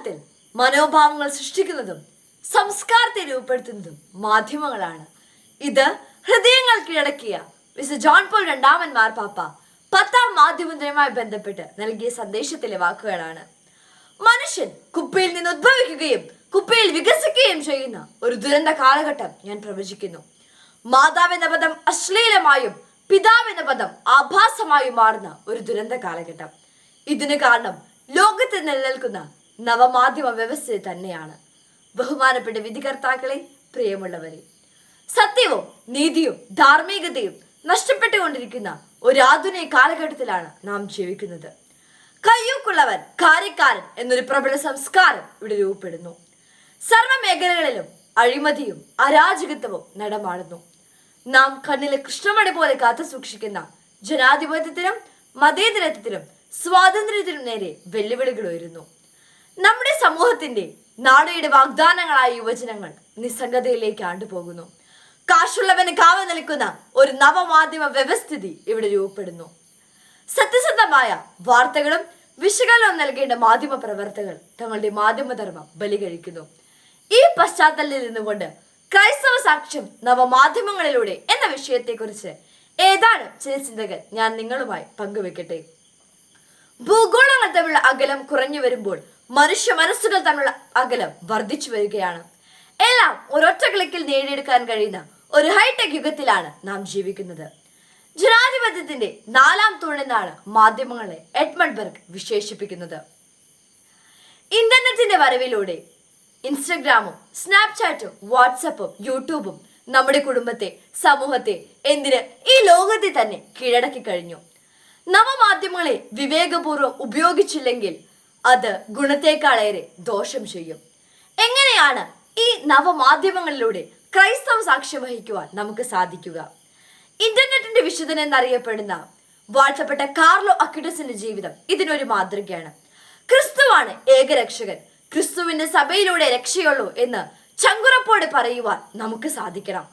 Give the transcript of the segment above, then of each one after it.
സമൂഹത്തിൽ മനോഭാവങ്ങൾ സൃഷ്ടിക്കുന്നതും സംസ്കാരത്തെ രൂപപ്പെടുത്തുന്നതും മാധ്യമങ്ങളാണ്. ഇത് ഹൃദയങ്ങൾ കീഴടക്കിയ മിസ്റ്റർ ജോൺ പോൾ രണ്ടാമൻ മാർപ്പാപ്പ പത്താം മാധ്യമ ദിനവുമായി ബന്ധപ്പെട്ട് നൽകിയ സന്ദേശത്തിലെ വാക്കുകളാണ്. മനുഷ്യൻ കുപ്പയിൽ നിന്ന് ഉദ്ഭവിക്കുകയും കുപ്പയിൽ വികസിക്കുകയും ചെയ്യുന്ന ഒരു ദുരന്ത കാലഘട്ടം ഞാൻ പ്രവചിക്കുന്നു. മാതാവെന്ന പദം അശ്ലീലമായും പിതാവെന്ന പദം ആഭാസമായും മാറുന്ന ഒരു ദുരന്ത കാലഘട്ടം. ഇതിന് കാരണം ലോകത്ത് നിലനിൽക്കുന്ന നവമാധ്യമ വ്യവസ്ഥ തന്നെയാണ്. ബഹുമാനപ്പെട്ട വിധികർത്താക്കളെ പ്രിയമുള്ളവരെ സത്യവും നീതിയും ധാർമ്മികതയും നഷ്ടപ്പെട്ടുകൊണ്ടിരിക്കുന്ന ഒരു ആധുനിക കാലഘട്ടത്തിലാണ് നാം ജീവിക്കുന്നത്. കയ്യൂക്കുള്ളവൻ കാര്യക്കാരൻ എന്നൊരു പ്രബല സംസ്കാരം ഇവിടെ രൂപപ്പെടുന്നു. സർവ മേഖലകളിലും അഴിമതിയും അരാജകത്വവും നടമാടുന്നു. നാം കണ്ണിലെ കൃഷ്ണമണി പോലെ കാത്തു സൂക്ഷിക്കുന്ന ജനാധിപത്യത്തിനും മതേതരത്വത്തിനും സ്വാതന്ത്ര്യത്തിനും നേരെ വെല്ലുവിളികൾ ഉയരുന്നു. നമ്മുടെ സമൂഹത്തിന്റെ നാടയുടെ വാഗ്ദാനങ്ങളായ യുവജനങ്ങൾ നിസ്സംഗതയിലേക്ക് ആണ്ടുപോകുന്നു. കാശുള്ളവന് കാവ നിൽക്കുന്ന ഒരു നവമാധ്യമ വ്യവസ്ഥിതി ഇവിടെ രൂപപ്പെടുന്നു. സത്യസന്ധമായ വാർത്തകളും വിശകലനവും നൽകേണ്ട മാധ്യമ പ്രവർത്തകർ തങ്ങളുടെ മാധ്യമധർമ്മം ബലി കഴിക്കുന്നു. ഈ പശ്ചാത്തലത്തിൽ നിന്നുകൊണ്ട് ക്രൈസ്തവ സാക്ഷ്യം നവമാധ്യമങ്ങളിലൂടെ എന്ന വിഷയത്തെക്കുറിച്ച് ഏതാണ് ചില ചിന്തകൾ ഞാൻ നിങ്ങളുമായി പങ്കുവെക്കട്ടെ. അകലം കുറഞ്ഞു വരുമ്പോൾ മനുഷ്യ മനസ്സുകൾ തമ്മിലുള്ള അകലം വർദ്ധിച്ചു വരികയാണ്. എല്ലാം ഒരൊറ്റ ക്ലിക്കിൽ നേടിയെടുക്കാൻ കഴിയുന്ന ഒരു ഹൈടെക് യുഗത്തിലാണ് നാം ജീവിക്കുന്നത്. ജനാധിപത്യത്തിന്റെ നാലാം തൂണെന്നാണ് മാധ്യമങ്ങളെ എഡ്മണ്ട് ബർഗ് വിശേഷിപ്പിക്കുന്നത്. ഇന്റർനെറ്റിന്റെ വരവിലൂടെ ഇൻസ്റ്റഗ്രാമും സ്നാപ്ചാറ്റും വാട്സപ്പും യൂട്യൂബും നമ്മുടെ കുടുംബത്തെ സമൂഹത്തെ എന്തിന് ഈ ലോകത്തെ തന്നെ കീഴടക്കി കഴിഞ്ഞു. നവമാധ്യമങ്ങളെ വിവേകപൂർവം ഉപയോഗിച്ചില്ലെങ്കിൽ അത് ഗുണത്തെക്കാളേറെ ദോഷം ചെയ്യും. എങ്ങനെയാണ് ഈ നവമാധ്യമങ്ങളിലൂടെ ക്രൈസ്തവ സാക്ഷ്യം വഹിക്കുവാൻ നമുക്ക് സാധിക്കുക? ഇന്റർനെറ്റിന്റെ വിശുദ്ധൻ എന്നറിയപ്പെടുന്ന വാഴ്ത്തപ്പെട്ട കാർലോ അക്കിഡസിന്റെ ജീവിതം ഇതിനൊരു മാതൃകയാണ്. ക്രിസ്തുവാണ് ഏകരക്ഷകൻ. ക്രിസ്തുവിന്റെ സഭയിലൂടെ രക്ഷയുള്ളൂ എന്ന് ചങ്കുറപ്പോടെ പറയുവാൻ നമുക്ക് സാധിക്കണം.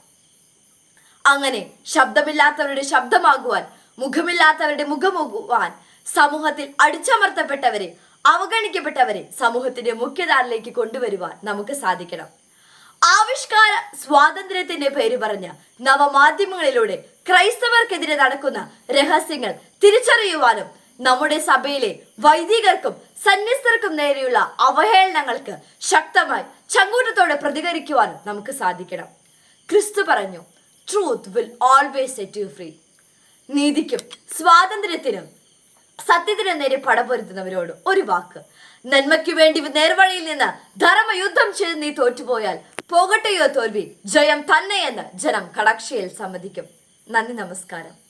അങ്ങനെ ശബ്ദമില്ലാത്തവരുടെ ശബ്ദമാകുവാൻ മുഖമില്ലാത്തവരുടെ മുഖമുഖുവാൻ സമൂഹത്തിൽ അടിച്ചമർത്തപ്പെട്ടവരെ അവഗണിക്കപ്പെട്ടവരെ സമൂഹത്തിന്റെ മുഖ്യധാരയിലേക്ക് കൊണ്ടുവരുവാൻ നമുക്ക് സാധിക്കണം. ആവിഷ്കാര സ്വാതന്ത്ര്യത്തിന്റെ പേര് പറഞ്ഞ നവമാധ്യമങ്ങളിലൂടെ ക്രൈസ്തവർക്കെതിരെ നടക്കുന്ന രഹസ്യങ്ങൾ തിരിച്ചറിയുവാനും നമ്മുടെ സഭയിലെ വൈദികർക്കും സന്യസ്തർക്കും നേരെയുള്ള അവഹേളനങ്ങൾക്ക് ശക്തമായി ചങ്കൂറ്റത്തോടെ പ്രതികരിക്കുവാനും നമുക്ക് സാധിക്കണം. ക്രിസ്തു പറഞ്ഞു truth will always set you free നീതിക്കും സ്വാതന്ത്ര്യത്തിനും സത്യത്തിനും നേരെ പടപൊരുത്തുന്നവരോട് ഒരു വാക്ക്. നന്മയ്ക്കു വേണ്ടി നേർവഴിയിൽ നിന്ന് ധർമ്മയുദ്ധം ചെയ്ത് നീ തോറ്റുപോയാൽ പോകട്ടെയോ തോൽവി? ജയം തന്നെയെന്ന് ജനം കടക്ഷയിൽ സമ്മതിക്കും. നന്ദി നമസ്കാരം.